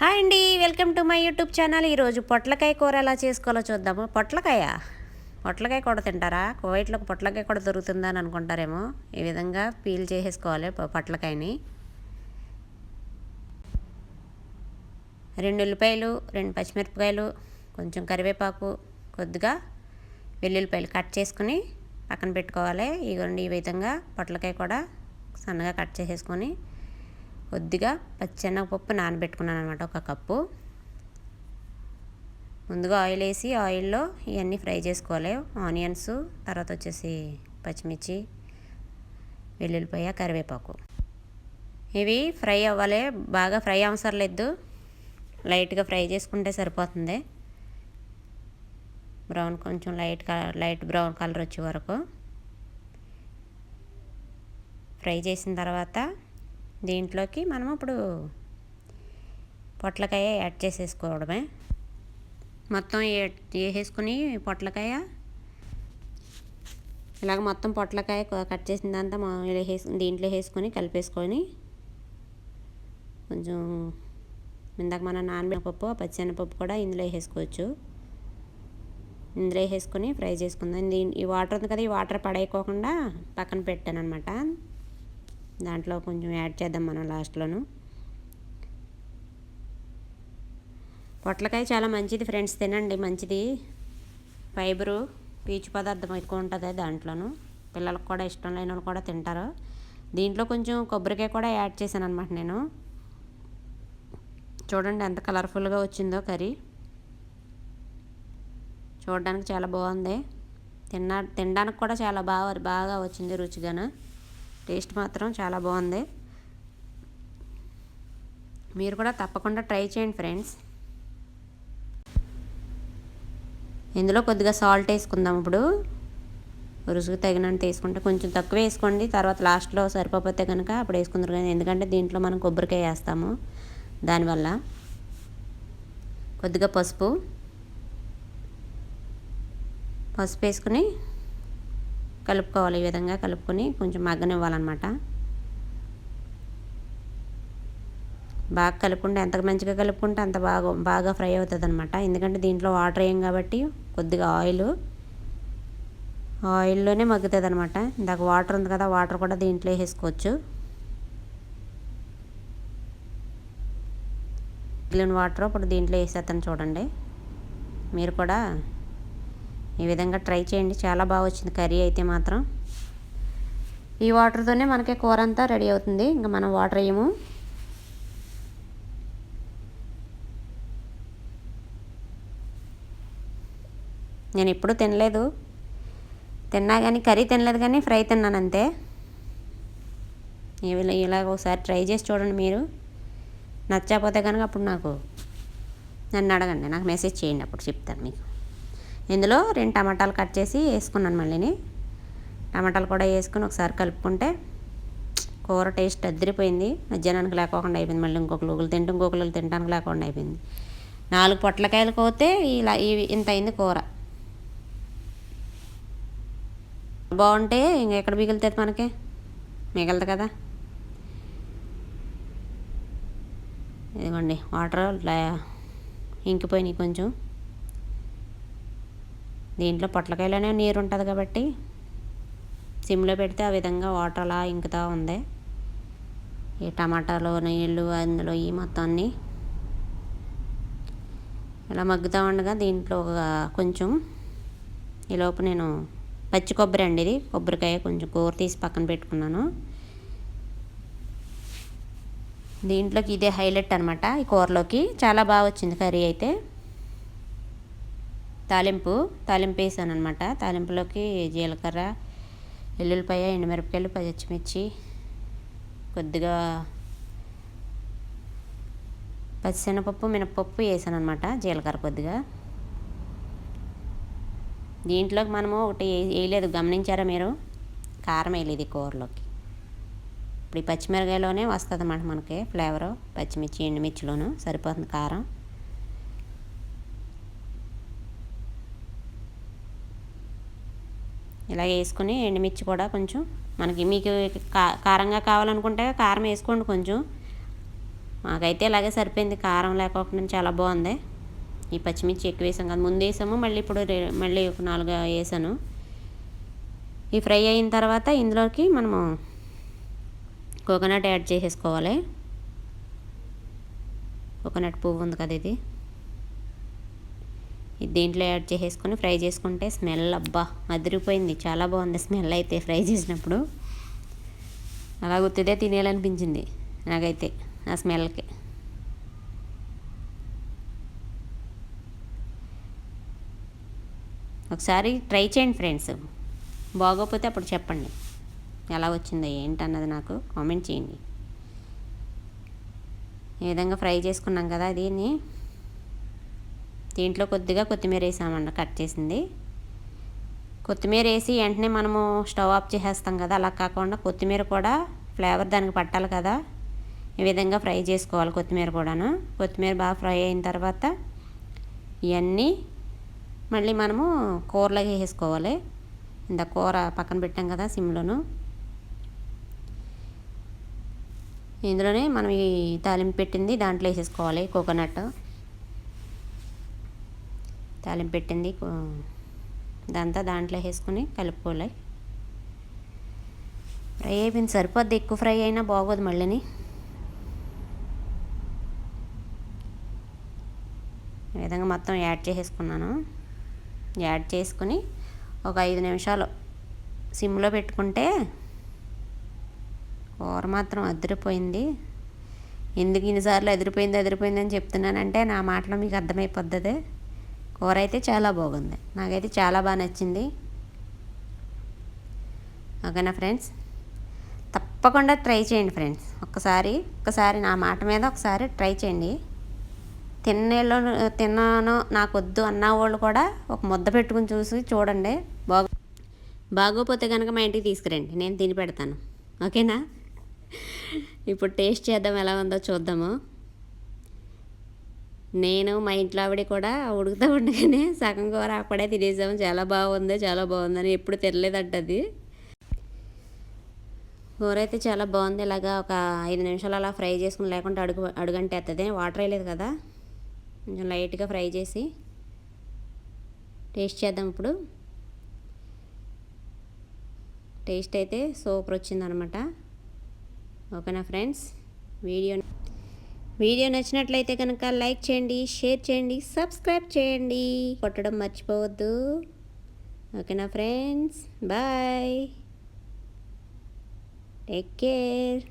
Hi అండి welcome to my YouTube channel. ఈరోజు పొట్లకాయ కూర ఎలా చేసుకోవాలో చూద్దాము. పొట్లకాయ? పొట్లకాయ కూడా తింటారా? కువైట్లో పొట్లకాయ కూడా దొరుకుతుందా అని అనుకుంటారేమో. ఈ విధంగా పీల్ చేసేసుకోవాలి పొట్లకాయని. రెండు ఉల్లిపాయలు రెండు పచ్చిమిరపకాయలు కొంచెం కరివేపాకు కొద్దిగా వెల్లుల్లిపాయలు కట్ చేసుకుని పక్కన పెట్టుకోవాలి. ఇగోండి ఈ విధంగా పొట్లకాయ కూడా సన్నగా కట్ చేసేసుకొని కొద్దిగా పచ్చెనగపప్పు నానబెట్టుకున్నాను అనమాట ఒక కప్పు. ముందుగా ఆయిల్ వేసి ఆయిల్లో ఇవన్నీ ఫ్రై చేసుకోవాలి. ఆనియన్స్ తర్వాత వచ్చేసి పచ్చిమిర్చి వెల్లుల్లిపాయ కరివేపాకు. ఇవి ఫ్రై అవ్వాలి. బాగా ఫ్రై అవసరం లేదు. లైట్గా ఫ్రై చేసుకుంటే సరిపోతుంది. బ్రౌన్ కొంచెం light colour light brown colour వచ్చే వరకు ఫ్రై చేసిన తర్వాత దీంట్లోకి మనం ఇప్పుడు పొట్లకాయ యాడ్ చేసేసుకోవడమే. మొత్తం వేసేసుకుని పొట్లకాయ ఇలాగ మొత్తం పొట్లకాయ కట్ చేసిందంతా మా ఇలా దీంట్లో వేసుకొని కలిపేసుకొని కొంచెం ఇందాక మన నానబెనపప్పు పచ్చినపప్పు కూడా ఇందులో వేసేసుకోవచ్చు. ఇందులో వేసుకొని ఫ్రై చేసుకుందాం. ఈ వాటర్ ఉంది కదా ఈ వాటర్ పడేయకోకుండా పక్కన పెట్టాను అనమాట దాంట్లో కొంచెం యాడ్ చేద్దాం మనం లాస్ట్లోను. పొట్లకాయ చాలా మంచిది ఫ్రెండ్స్ తినండి. మంచిది. ఫైబరు పీచు పదార్థం ఎక్కువ ఉంటుంది దాంట్లోను. పిల్లలకు కూడా ఇష్టం లేని వాళ్ళు కూడా తింటారు. దీంట్లో కొంచెం కొబ్బరికాయ కూడా యాడ్ చేశాను అనమాట నేను. చూడండి ఎంత కలర్ఫుల్గా వచ్చిందో కర్రీ. చూడడానికి చాలా బాగుంది. తిన్నా తినడానికి కూడా చాలా బాగా బాగా వచ్చింది రుచిగాను. టేస్ట్ మాత్రం చాలా బాగుంది. మీరు కూడా తప్పకుండా ట్రై చేయండి ఫ్రెండ్స్. ఇందులో కొద్దిగా సాల్ట్ వేసుకుందాం ఇప్పుడు. రుసుగు తగినంత వేసుకుంటే కొంచెం తక్కువ వేసుకోండి. తర్వాత లాస్ట్లో సరిపోతే కనుక అప్పుడు వేసుకుందరు కానీ ఎందుకంటే దీంట్లో మనం కొబ్బరికాయ వేస్తాము. దానివల్ల కొద్దిగా పసుపు. పసుపు వేసుకుని కలుపుకోవాలి ఈ విధంగా కలుపుకొని కొంచెం మగ్గనివ్వాలన్నమాట. బాగా కలుపుకుంటే ఎంత మంచిగా కలుపుకుంటే అంత బాగా బాగా ఫ్రై అవుతుంది అనమాట ఎందుకంటే దీంట్లో వాటర్ వేయం కాబట్టి కొద్దిగా ఆయిల్ ఆయిల్లోనే మగ్గుతుంది అనమాట ఇందాక వాటర్ ఉంది కదా వాటర్ కూడా దీంట్లో వేసుకోవచ్చు మిగిలిన వాటర్ ఇప్పుడు దీంట్లో వేసేస్తాను చూడండి. మీరు కూడా ఈ విధంగా ట్రై చేయండి. చాలా బాగా వచ్చింది కర్రీ అయితే మాత్రం. ఈ వాటర్తోనే మనకి కూర అంతా రెడీ అవుతుంది. ఇంకా మనం వాటర్ వేయము. నేను ఎప్పుడు తినలేదు. తిన్నా కానీ కర్రీ తినలేదు కానీ ఫ్రై తిన్నాను అంతే. ఇలాగ ఒకసారి ట్రై చేసి చూడండి మీరు. నచ్చకపోతే కనుక అప్పుడు నాకు నన్ను అడగండి. నాకు మెసేజ్ చేయండి అప్పుడు చెప్తాను మీకు. ఇందులో రెండు టమాటాలు కట్ చేసి వేసుకున్నాను మళ్ళీని. టమాటాలు కూడా వేసుకుని ఒకసారి కలుపుకుంటే కూర టేస్ట్ అద్దరిపోయింది మధ్యాహ్నానికి లేకోకుండా అయిపోయింది. మళ్ళీ ఇంకొకరు ఒకరు తింటూ ఇంకొకరు తినడానికి లేకుండా అయిపోయింది. నాలుగు పొట్లకాయలు కోతే ఇలా ఇవి ఇంత అయింది కూర. బాగుంటే ఇంక ఎక్కడ మిగులుతుంది మనకి? మిగలదు కదా. ఇదిగోండి వాటర్ ఇంకిపోయినాయి కొంచెం. దీంట్లో పొట్లకాయలోనే నీరు ఉంటుంది కాబట్టి సిమ్లో పెడితే ఆ విధంగా వాటర్ అలా ఇంకుతూ ఉంది. ఈ టమాటాలు నీళ్ళు అందులో ఈ మొత్తం ఇలా మగ్గుతూ ఉండగా దీంట్లో ఒక కొంచెం ఈలోపు నేను పచ్చి కొబ్బరి అండి ఇది. కొబ్బరికాయ కొంచెం కూర తీసి పక్కన పెట్టుకున్నాను. దీంట్లోకి ఇదే హైలైట్ అనమాట ఈ కూరలోకి. చాలా బాగా వచ్చింది కర్రీ అయితే. తాలింపు తాలింపు వేసాను అనమాట తాలింపులోకి జీలకర్ర ఎల్లుల్లిపాయ ఎండుమిరపకాయలు పచ్చిమిర్చి కొద్దిగా పచ్చిశనగపప్పు మినపప్పు వేసాను అనమాట జీలకర్ర కొద్దిగా. దీంట్లోకి మనము ఒకటి వేయలేదు గమనించారా మీరు? కారం వేయలేదు ఈ కూరలోకి. ఇప్పుడు ఈ పచ్చిమిరకాయలోనే వస్తుంది అన్నమాట మనకి ఫ్లేవరు. పచ్చిమిర్చి ఎండుమిర్చిలోను సరిపోతుంది కారం. ఇలా వేసుకుని ఎండుమిర్చి కూడా కొంచెం మనకి మీకు కా కారంగా కావాలనుకుంటే కారం వేసుకోండి కొంచెం. మాకైతే ఇలాగే సరిపోయింది. కారం లేకోకుండా చాలా బాగుంది. ఈ పచ్చిమిర్చి ఎక్కువ వేసాం కదా. ముందు వేసాము మళ్ళీ ఇప్పుడు రే- మళ్ళీ ఒక నాలుగు వేసాను. ఈ ఫ్రై అయిన తర్వాత ఇందులోకి మనము కోకోనట్ యాడ్ చేసేసుకోవాలి. కోకోనట్ పువ్వు ఉంది కదా ఇది. ఇది దీంట్లో యాడ్ చేసేసుకొని ఫ్రై చేసుకుంటే స్మెల్ అబ్బా అదిరిపోయింది. చాలా బాగుంది స్మెల్ అయితే ఫ్రై చేసినప్పుడు. అలా గుర్తుదే తినేయాలనిపించింది నాకైతే ఆ స్మెల్కి. ఒకసారి ట్రై చేయండి ఫ్రెండ్స్. బాగోకపోతే అప్పుడు చెప్పండి. ఎలా వచ్చిందో ఏంటన్నది నాకు కామెంట్ చేయండి. ఈ విధంగా ఫ్రై చేసుకున్నాం కదా దీన్ని. దీంట్లో కొద్దిగా కొత్తిమీర వేసామన్న కట్ చేసింది. కొత్తిమీర వేసి వెంటనే మనము స్టవ్ ఆఫ్ చేసేస్తాం కదా అలా కాకుండా కొత్తిమీర కూడా ఫ్లేవర్ దానికి పట్టాలి కదా. ఈ విధంగా ఫ్రై చేసుకోవాలి కొత్తిమీర కూడాను. కొత్తిమీర బాగా ఫ్రై అయిన తర్వాత ఇవన్నీ మళ్ళీ మనము కూరలోకి వేసుకోవాలి ఇంత కూర పక్కన పెట్టాం కదా సిమ్లోను. ఇందులోనే మనం ఈ తాలింపు పెట్టింది దాంట్లో వేసేసుకోవాలి. కోకోనట్ తాలింపు పెట్టింది. కో- ఇదంతా దాంట్లో వేసుకుని కలుపుకోవాలి. ఫ్రై అయిపోయింది. సరిపోద్ది. ఎక్కువ ఫ్రై అయినా బాగోదు మళ్ళీని. ఈ విధంగా మొత్తం యాడ్ చేసేసుకున్నాను. యాడ్ చేసుకుని ఒక ఐదు నిమిషాలు సిమ్లో పెట్టుకుంటే కూర మాత్రం అదిరిపోయింది. ఎందుకు ఇన్నిసార్లు అదిరిపోయింది అదిరిపోయింది అని చెప్తున్నానంటే నా మాటలో మీకు అర్థమైపోద్ది కూర అయితే చాలా బాగుంది. నాకైతే చాలా బాగా నచ్చింది. ఓకేనా ఫ్రెండ్స్? తప్పకుండా ట్రై చేయండి ఫ్రెండ్స్. ఒక్కసారి ఒక్కసారి నా మాట మీద ఒకసారి ట్రై చేయండి. తిన్నేళ్ళు తిన్నాను నాకు వద్దు అన్న వాళ్ళు కూడా ఒక ముద్ద పెట్టుకుని చూసి చూడండి. బాగు బాగోపోతే కనుక మా ఇంటికి తీసుకురండి. నేను తిని పెడతాను. ఓకేనా? ఇప్పుడు టేస్ట్ చేద్దాం ఎలా ఉందో చూద్దాము. నేను మా ఇంట్లో ఆవిడ కూడా ఉడుకుతూ ఉండగానే సగం కూర అక్కడే తినేసాము. చాలా బాగుంది చాలా బాగుందని ఎప్పుడు తినలేదంటది కూర అయితే చాలా బాగుంది. ఇలాగా ఒక ఐదు నిమిషాలు అలా ఫ్రై చేసుకుని లేకుంటే అడుగు అడుగంటే వస్తుంది వాటర్ వేయలేదు కదా? కొంచెం లైట్గా ఫ్రై చేసి టేస్ట్ చేద్దాం ఇప్పుడు. టేస్ట్ అయితే సూపర్ వచ్చిందనమాట. ఓకేనా ఫ్రెండ్స్? వీడియో వీడియో నచ్చినట్లయితే కనుక లైక్ చేయండి షేర్ చేయండి సబ్స్క్రైబ్ చేయండి. కొట్టడం మర్చిపోవద్దు. ఓకేనా ఫ్రెండ్స్? బాయ్. Take care.